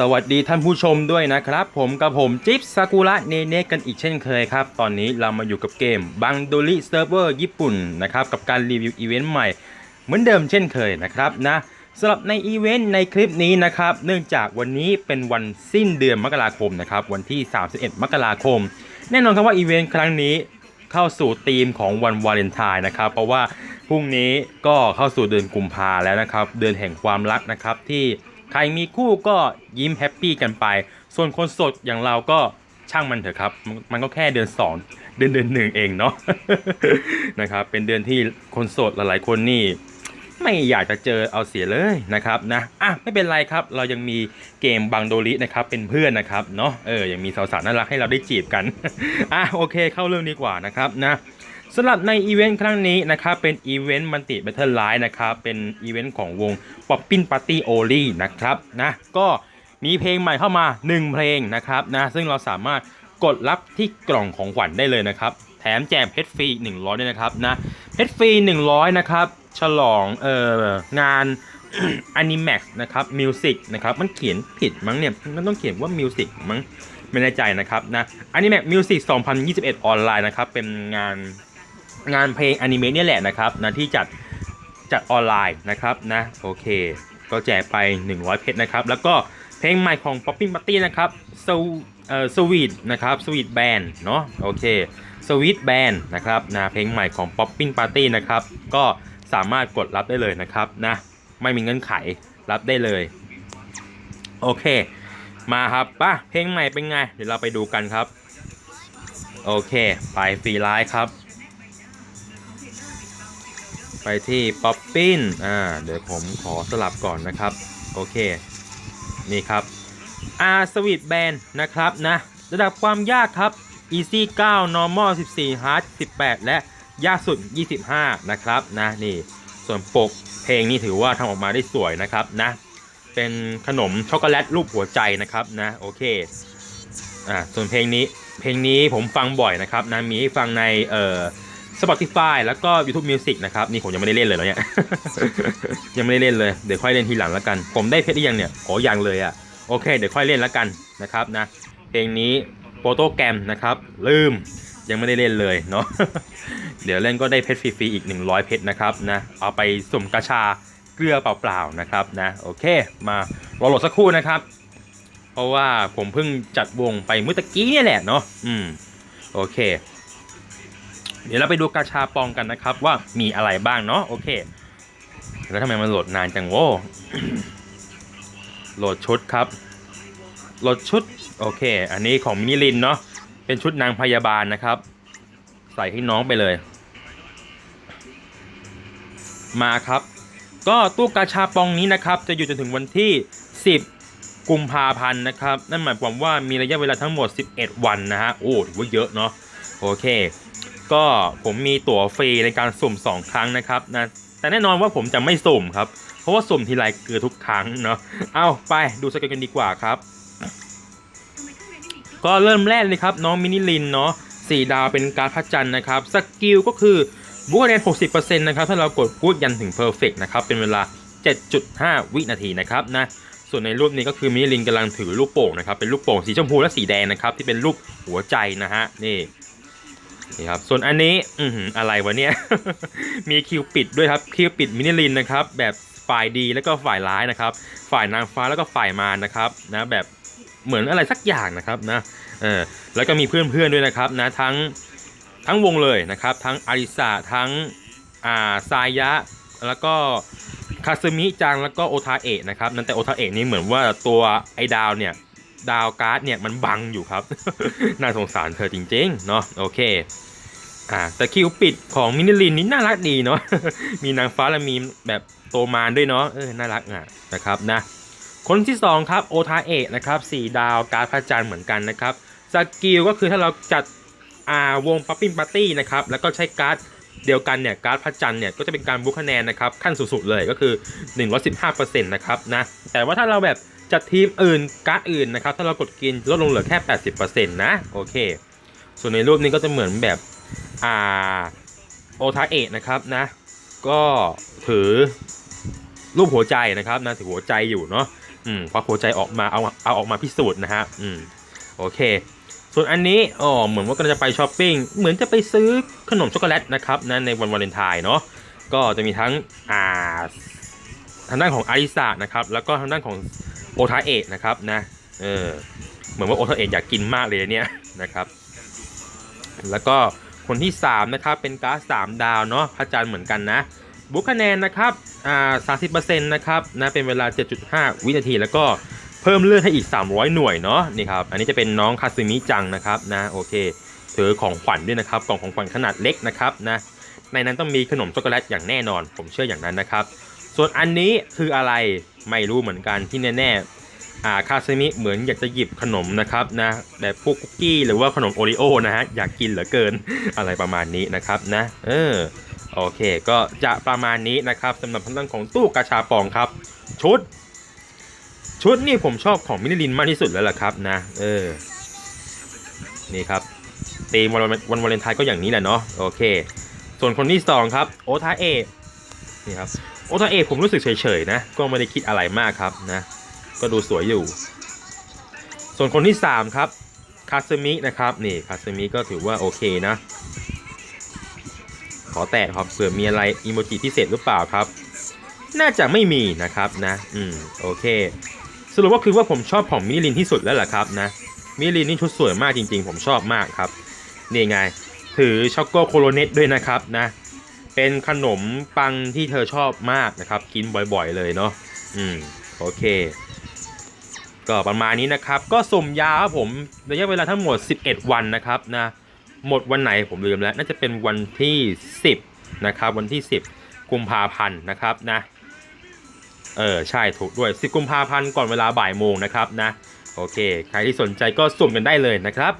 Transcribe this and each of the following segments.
สวัสดีท่านผู้ชมด้วยนะครับ ผมกับผมจิ๊บซากุระเนเนกันอีกเช่นเคยครับ ตอนนี้เรามาอยู่กับเกมบังโดลิเซิร์ฟเวอร์ญี่ปุ่นนะครับ กับการรีวิวอีเวนต์ใหม่ เหมือนเดิมเช่นเคยนะครับนะสำหรับในอีเวนต์ในคลิปนี้นะครับ เนื่องจากวันนี้เป็นวันสิ้นเดือนมกราคมนะครับ วันที่ 31 มกราคม แน่นอนครับว่าอีเวนต์ครั้งนี้เข้าสู่ธีมของวันวาเลนไทน์นะครับ เพราะว่าพรุ่งนี้ก็เข้าสู่เดือนกุมภาแล้วนะครับ เดือนแห่งความรักนะครับที่ ใครมีคู่ก็ยิ้มแฮปปี้กันไป ส่วนคนโสดอย่างเราก็ช่างมันเถอะครับ มันก็แค่เดือนสองเดือนเดือนหนึ่งเองเนาะนะครับ เป็นเดือนที่คนโสดหลายๆ คนนี่ ไม่อยากจะเจอเอาเสียเลยนะครับนะอะไม่เป็นไรครับ เรายังมีเกมบังโดรินะครับ เป็นเพื่อนนะครับเนาะเออยังมีสาวๆน่ารักให้เราได้จีบกันอะโอเค เข้าเรื่องดีกว่านะครับนะ สำหรับในอีเวนต์ครั้งนี้นะครับเป็นอีเวนต์มันติแบทเทิลไลน์นะครับเป็นอีเวนต์ของวง p o p p i n Party o l y นะครับนะก็มีเพลงใหม่เข้ามา 1 เพลงนะครับนะซึ่งเราสามารถกดรับที่กล่องของขวัญได้เลยนะครับ แถมแจมเพชรฟรี100ด้วยนะครับนะเพชรฟรี100 นะครับฉลองเอ่องาน Animax นะครับมิวสิกนะครับมันเขียนผิดมั้งเนี่ยมันต้องเขียนว่ามิวสิกมั้งไม่แน่ใจนะครับนะ Animax Music 2021 ออนไลน์นะครับเป็นงาน งานเพลงอนิเมะเนี่ยแหละนะครับนะที่จัดจัดออนไลน์นะครับนะโอเค ก็แจกไป 100 เพชรนะครับ แล้วก็เพลงใหม่ของ Popping Party นะครับ So เอ่อ Sweet นะครับ Sweet Band เนาะโอเค Sweet Band นะครับนะเพลงใหม่ของ Popping Party นะครับก็สามารถกดรับได้เลยนะครับนะไม่มีเงื่อนไขรับได้เลย โอเค มาครับป่ะเพลงใหม่เป็นไง เดี๋ยวเราไปดูกันครับ โอเค ไปฟรีไลฟ์ครับ ไปที่ป๊อปปิ้นอ่าเดี๋ยวผมขอสลับก่อนนะครับ โอเค นี่ครับ R Sweet Band นะครับนะ ระดับความยากครับ Easy 9 Normal 14 Hard 18 และยากสุด 25 นะครับนะนี่ส่วนปกเพลงนี่ถือว่าทำออกมาได้สวยนะครับนะเป็นขนมช็อกโกแลตรูปหัวใจนะครับนะโอเคอ่าส่วนเพลงนี้เพลงนี้ผมฟังบ่อยนะครับนะมีให้ฟังในเอ่อ Spotify แล้วก็ YouTube Music นะครับ นี่ผมยังไม่ได้เล่นเลยแล้วเนี่ย ยังไม่ได้เล่นเลย เดี๋ยวค่อยเล่นทีหลังแล้วกัน ผมได้เพชรหรือยังเนี่ยโอ้ยังเลยอะ่ะ โอเค เดี๋ยวค่อยเล่นแล้วกันนะครับนะ เพลงนี้โปรโตแกรมนะครับ ลืม ยังไม่ได้เล่นเลยเนาะ เดี๋ยวเล่นก็ได้เพชรฟรีๆอีก 100 เพชรนะครับนะ เอาไปสุ่มกระชาเกลือเปล่าๆนะครับนะ โอเค มารอโหลดสักครู่นะครับ เพราะว่าผมเพิ่งจัดวงไปเมื่อตะกี้เนี่ยแหละเนาะ อืม โอเค เดี๋ยวเราไปดูกาชาปองกันนะครับ ว่ามีอะไรบ้างเนาะโอเค แล้วทำไมมันโหลดนานจังโว้โหลดชุดครับโหลดชุดโอเค อันนี้ของมินิลินเนาะเป็นชุดนางพยาบาลนะครับ ใส่ให้น้องไปเลย มาครับ ก็ตู้กาชาปองนี้นะครับ จะอยู่จนถึงวันที่ 10 กุมภาพันธ์นะครับ นั่นหมายความว่ามีระยะเวลาทั้งหมด 11 วันนะฮะโอ้ถือว่าเยอะเนาะโอเค ก็ผมมีตั๋วฟรีในการสุ่ม 2 ครั้งนะครับนะแต่แน่นอนว่าผมจะไม่สุ่มครับ เพราะว่าสุ่มทีไรเกือทุกครั้งเนาะเอาไปดูสเกลกันดีกว่าครับ ก็เริ่มแรกเลยครับ น้องมินิลินเนาะสี่ดาวเป็นการดพระจันทร์นะครับสกิลก็คือบูคะแนน60%นะครับถ้าเรากดกูดยันถึงเพอร์เฟกนะครับเป็นเวลา 7.5 วินาทีนะครับนะส่วนในรูปนี้ก็คือมินิลินกำลังถือลูกโป่งนะครับเป็นลูกโป่งสีชมพูและสีแดงนะครับที่เป็นรูปหัวใจนะฮะนี่ นี่ครับ ส่วนอันนี้อืออะไรวะเนี่ย มีคิวปิดด้วยครับ คิวปิดมินิลินนะครับ แบบฝ่ายดีแล้วก็ฝ่ายร้ายนะครับ ฝ่ายนางฟ้าแล้วก็ฝ่ายมารนะครับนะแบบเหมือนอะไรสักอย่างนะครับนะเออแล้วก็มีเพื่อนๆด้วยนะครับนะทั้งทั้งวงเลยนะครับ ทั้งอาริสาทั้งอ่าซายะ แล้วก็คาซึมิจังแล้วก็โอทาเอะนะครับนั่นแต่โอทาเอะนี่เหมือนว่าตัวไอดาวเนี่ย ดาวการ์ดเนี่ยมันบังอยู่ครับ น่าสงสารเธอจริงๆ เนาะโอเคอ่าแต่คิวปิดของมินิลินนี่น่ารักดีเนาะมีนางฟ้าและมีแบบโตมานด้วยเนาะเออน่ารักอะนะครับนะคนที่ 2 ครับโอทาเอะนะครับสี่ดาวการ์ดพระจันทร์เหมือนกันนะครับสกิลก็คือถ้าเราจัดอ่าวงปั๊ปปิ้งปาร์ตี้นะครับแล้วก็ใช้การ์ดเดียวกันเนี่ยการ์ดพระจันทร์เนี่ยก็จะเป็นการบุกคะแนนนะครับขั้นสุดๆเลยก็คือ 115%นะครับนะแต่ว่าถ้าเราแบบ จัดทีมอื่นการ์ดอื่นนะครับ ถ้าเรากดกินลดลงเหลือแค่ 80%นะโอเค ส่วนในรูปนี้ก็จะเหมือนแบบอ่าโอทาเอะนะครับนะ ก็ถือรูปหัวใจนะครับนะถือหัวใจอยู่เนาะอืมควักหัวใจออกมาเอาเอาออกมาพิสูจน์นะฮะอืมโอเค ส่วนอันนี้อ๋อเหมือนว่ากำลังจะไปช้อปปิ้งเหมือนจะไปซื้อขนมช็อกโกแลตนะครับนะในวันวาเลนไทน์เนาะก็จะมีทั้งอ่าทางด้านของอาริสานะครับแล้วก็ทางด้านของ โอทาเอะนะครับนะเออเหมือนว่าโอทาเอะอยากกินมากเลยเนี่ยนะครับแล้วก็คนที่ 3 นะครับ เป็นก๊าซ3ดาวเนาะพระจันทร์เหมือนกันนะบุคคะแนนนะครับอ่า30%นต์นะครับนะเป็นเวลา 7.5 วินาที แล้วก็เพิ่มเลือดให้อีก 300 หน่วยเนาะนี่ครับอันนี้จะเป็นน้องคาซึมิจังนะครับนะโอเคถือของขวัญด้วยนะครับกล่องของขวัญขนาดเล็กนะครับนะในนั้นต้องมีขนมช็อกโกแลตอย่างแน่นอน ผมเชื่ออย่างนั้นนะครับ ส่วนอันนี้คืออะไรไม่รู้เหมือนกันที่แน่ๆอ่าคาซึมิเหมือนอยากจะหยิบขนมนะครับนะแบบพวกคุกกี้หรือว่าขนมโอริโอนะฮะอยากกินเหลือเกินอะไรประมาณนี้นะครับนะเออโอเคก็จะประมาณนี้นะครับสำหรับทางด้านของตู้กาชาปองครับ ชุด ชุดนี่ผมชอบของมินิลินมากที่สุดแล้วล่ะครับนะเออนี่ครับตีมวันวันวาเลนไทน์ก็อย่างนี้แหละเนาะโอเค ส่วนคนที่สองครับโอทาเอะนี่ครับ โอทาเอะผมรู้สึกเฉยๆนะ ก็ไม่ได้คิดอะไรมากครับนะ ก็ดูสวยอยู่ ส่วนคนที่ 3 ครับคาซึมินะครับนี่คาซึมิก็ถือว่าโอเคนะ ขอแตะครับเผื่อมีอะไรอีโมจิพิเศษหรือเปล่าครับ น่าจะไม่มีนะครับนะ อืมโอเค สรุปว่าคือว่าผมชอบของมิลินที่สุดแล้วแหละครับนะมิลินนี่ชุดสวยมากจริงๆ ผมชอบมากครับ นี่ไง ถือช็อกโกโคโรเนตด้วยนะครับนะ เป็นขนมปังที่เธอชอบมากนะครับ กินบ่อยๆเลยเนาะอืมโอเค ก็ประมาณนี้นะครับ ก็สุ่มยาครับผมระยะเวลาทั้งหมด 11 วันนะครับนะหมดวันไหนผมลืมแล้ว น่าจะเป็นวันที่ 10นะครับวันที่ 10 กุมภาพันธ์นะครับนะเออใช่ถูกด้วย 10 กุมภาพันธ์ก่อนเวลาบ่ายโมงนะครับนะโอเค ใครที่สนใจก็สุ่มกันได้เลยนะครับ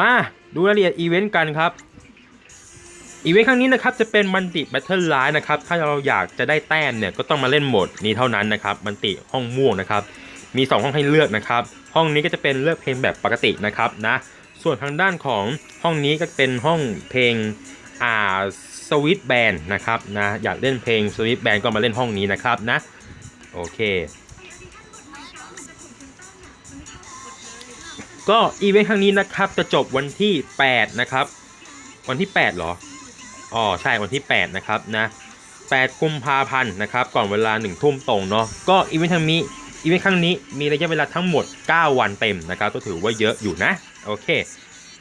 มาดูรายละเอียดอีเวนต์กันครับ อีเวนต์ครั้งนี้นะครับจะเป็นมันติแบทเทิลไลน์นะครับถ้าเราอยากจะได้แต้มเนี่ยก็ต้องมาเล่นโหมดนี้เท่านั้นนะครับมันติห้องม่วงนะครับมี 2 ห้องให้เลือกนะครับห้องนี้ก็จะเป็นเลือกเพลงแบบปกตินะครับนะส่วนทางด้านของห้องนี้ก็เป็นห้องเพลงอ่าสวิตแบนนะครับนะอยากเล่นเพลงสวิตแบนก็มาเล่นห้องนี้นะครับนะโอเคก็อีเวนต์ครั้งนี้นะครับจะจบวันที่ 8 นะครับ วันที่8เหรอ อ๋อใช่วันที่ 8 นะครับนะ 8 กุมภาพันธ์นะครับ ก่อนเวลา 1 ทุ่มตรงเนาะก็อีเวนต์ครั้งนี้อีเวนต์ครั้งนี้มีระยะเวลาทั้งหมด 9 วันเต็มนะครับ ก็ถือว่าเยอะอยู่นะ โอเค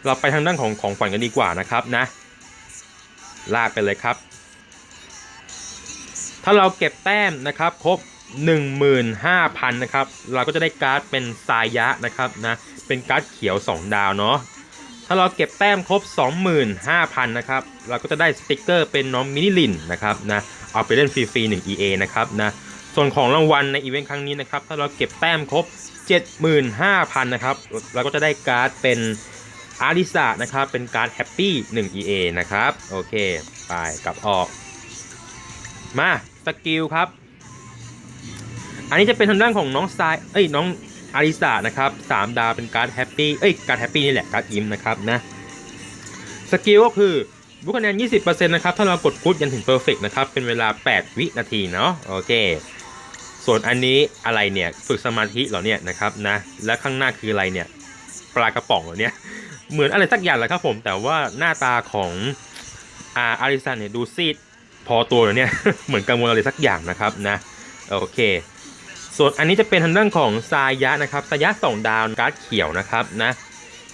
เราไปทางด้านของของขวัญกันดีกว่านะครับนะ ลากไปเลยครับ ถ้าเราเก็บแต้มนะครับครบ15,000นะครับเราก็จะได้การ์ดเป็นสายยะนะครับนะเป็นการ์ดเขียว 2 ดาวเนาะ ถ้าเราเก็บแต้มครบ 25,000 นะครับ เราก็จะได้สติกเกอร์เป็นน้องมินิลินนะครับนะ เอาไปเล่นฟรีๆ1 EA นะครับนะ ส่วนของรางวัลในอีเวนต์ครั้งนี้นะครับ ถ้าเราเก็บแต้มครบ 75,000 นะครับ เราก็จะได้การ์ดเป็นอาริสานะครับ เป็นการ์ดแฮปปี้1 EA นะครับ โอเค ไปกลับออก มา สกิลครับ อันนี้จะเป็นทางด้านของน้องทราย เอ้ย น้อง อาริสานะครับสามดาวเป็นการ์ดแฮปปี้เอ้ยการ์ดแฮปปี้นี่แหละการ์ดยิ้มนะครับนะสกิลก็คือบุคคะแนน 20%นะครับ ถ้าเรากดพุทยันถึงเพอร์เฟกนะครับ เป็นเวลา 8 วินาทีเนาะ โอเค ส่วนอันนี้อะไรเนี่ย ฝึกสมาธิเหรอเนี่ยนะครับนะ และข้างหน้าคืออะไรเนี่ย ปลากระป๋องเหรอเนี่ย เหมือนอะไรสักอย่างแหละครับผม แต่ว่าหน้าตาของอาอาริสันเนี่ยดูซีดพอตัวเลยเนี่ย เหมือนกังวลอะไรสักอย่างนะครับนะ โอเค ส่วนอันนี้จะเป็นทางด้านของซายะนะครับซายะสองดาวการ์ดเขียวนะครับนะ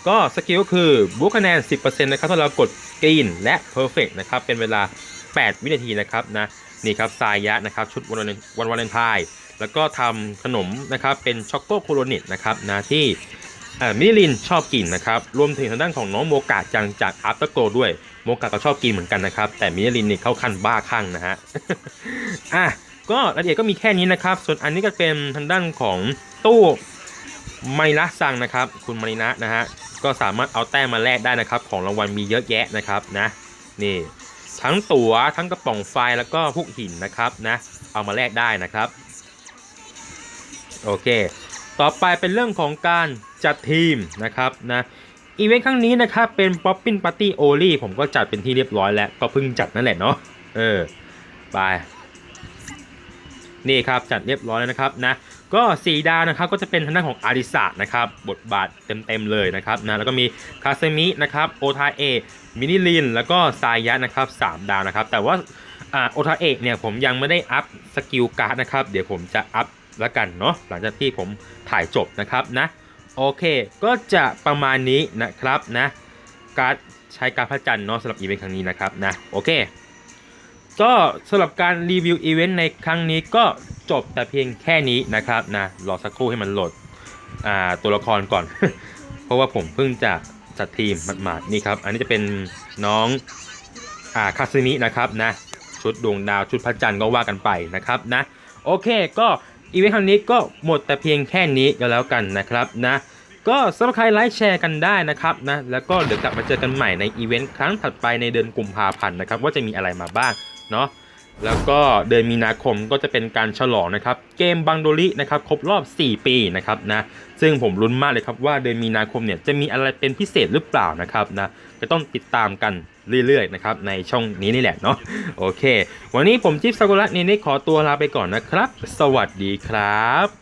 ก็สกิลก็คือบุคคะแนน 10%นะครับถ้าเรากดกรีนและ Perfect นะครับเป็นเวลา 8 วินาทีนะครับนะนี่ครับซายะนะครับชุดวันวาเลนวันวาเลนไทน์แล้วก็ทำขนมนะครับเป็นช็อกโกโคโรนิตนะครับนะที่มิลินชอบกินนะครับรวมถึงทางด้านของน้องโมกะจังจากอัพเตอร์โกด้วยโมกะก็ชอบกินเหมือนกันนะครับแต่มิลินนี่เข้าขั้นบ้าคลั่งนะฮะอะ ก็รายละเอียดก็มีแค่นี้นะครับ ส่วนอันนี้ก็เป็นทางด้านของตู้ไมารินะซังนะครับ คุณมารินะนะฮะก็สามารถเอาแต้มมาแลกได้นะครับ ของรางวัลมีเยอะแยะนะครับนะนี่ทั้งตั๋วทั้งกระป๋องไฟแล้วก็พวกหินนะครับนะเอามาแลกได้นะครับโอเค ต่อไปเป็นเรื่องของการจัดทีมนะครับนะอีเวนต์ครั้งนี้นะครับเป็น Poppin Party Only ผมก็จัดเป็นที่เรียบร้อยแล้ว ก็เพิ่งจัดนั่นแหละเนาะเออไป นี่ครับจัดเรียบร้อยแล้วนะครับนะก็สีดาวนะครับก็จะเป็นทางด้านของอาริสะนะครับบทบาทเต็มๆเลยนะครับนะแล้วก็มีคาเซมินะครับโอทาเอะมินิลิน แล้วก็ซายะนะครับสามดาวนะครับ แต่ว่าอ่าโอทาเอะเนี่ยผมยังไม่ได้อัพสกิลการ์ดนะครับ เดี๋ยวผมจะอัพแล้วกันเนาะหลังจากที่ผมถ่ายจบนะครับนะโอเค ก็จะประมาณนี้นะครับนะการ์ดใช้การพระจันทร์เนาะสำหรับอีเวนต์ครั้งนี้นะครับนะโอเค ก็สำหรับการรีวิวอีเวนต์ในครั้งนี้ก็จบแต่เพียงแค่นี้นะครับนะรอสักครู่ให้มันโหลดอ่าตัวละครก่อน เพราะว่าผมเพิ่งจะจัดทีมหมาดๆนี่ครับ อันนี้จะเป็นน้องอ่าคาซึมินะครับนะชุดดวงดาวชุดพระจันทร์ก็ว่ากันไปนะครับนะโอเคก็อีเวนต์ครั้งนี้ก็หมดแต่เพียงแค่นี้ก็แล้วกันนะครับนะก็สำหรับใครไลค์แชร์กันได้นะครับนะแล้วก็เดี๋ยวกลับมาเจอกันใหม่ในอีเวนต์ครั้งถัดไปในเดือนกุมภาพันธ์นะครับว่าจะมีอะไรมาบ้าง เนาะแล้วก็เดือนมีนาคมก็จะเป็นการฉลองนะครับ เกมบังโดรินะครับครบรอบ 4 ปีนะครับนะซึ่งผมลุ้นมากเลยครับว่าเดือนมีนาคมเนี่ยจะมีอะไรเป็นพิเศษหรือเปล่านะครับนะจะต้องติดตามกันเรื่อยๆนะครับในช่องนี้นี่แหละเนาะโอเค วันนี้ผมจิ๊บซากุระเนเน่ขอตัวลาไปก่อนนะครับ สวัสดีครับ